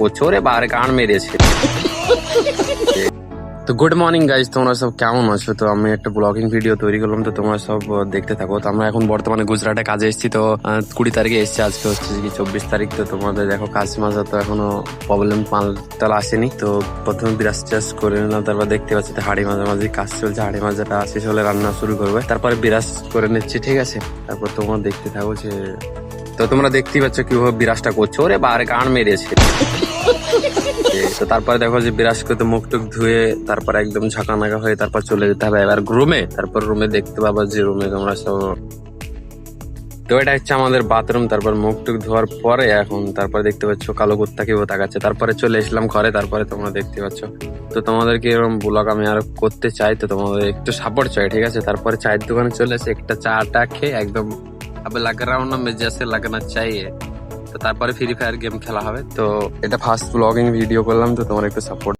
করছ রে বারে কান মেরেছে তো গুড মর্নিং গাইজ তোমরা সব কেমন আছো তো আমি একটা ব্লগিং ভিডিও তৈরি করলাম তো তোমরা সব দেখতে থাকো তো আমরা এখন বর্তমানে গুজরাটে কাজে এসেছি তো কুড়ি তারিখে এসেছি আজকে হচ্ছে কি চব্বিশ তারিখ তো তোমাদের দেখো কাজ মাজা তো এখনও প্রবলেম মালটাল আসেনি তো প্রথমে বিরাজ চাষ করে নিলাম তারপর দেখতে পাচ্ছি তো হাড়ি মাঝামাঝি কাজ চলছে হাড়ি মাজাটা শেষ হলে রান্না শুরু করবে তারপরে বিরাজ করে নিচ্ছি ঠিক আছে তারপর তোমরা দেখতে থাকো যে তো তোমরা দেখতেই পাচ্ছ কীভাবে বিরাজটা করছ ওরে বারে কান মেরেছে তো তারপরে দেখো যে বিরাজ করতে মুখ টুক ধুয়ে তারপর একদম ঝাঁকা নাকা হয়ে তারপর চলে যেতে হবে। এবার রুমে তারপর রুমে দেখতে পাবো যে রুমে তোমরা সব তো এটা হচ্ছে আমাদের বাথরুম তারপর মুখ টুক ধোয়ার পরে এখন তারপরে দেখতে পাচ্ছ কালো কুত্তাকে ও তাকাচ্ছে তারপরে চলে এসলাম ঘরে, তারপরে তোমরা দেখতে পাচ্ছ। তো তোমাদেরকে এরকম ব্লগ আমি আর করতে চাই, তো তোমাদের একটু সাপোর্ট চাই, ঠিক আছে? তারপরে চায়ের দোকানে চলে এসে একটা চা টা খেয়ে একদম আবার লাগানো মেজে মেজাসে লাগানো চাই তো তারপরে ফ্রি ফায়ার গেম খেলা হবে। তো এটা ফার্স্ট ব্লগিং ভিডিও করলাম, তো তোমার একটু সাপোর্ট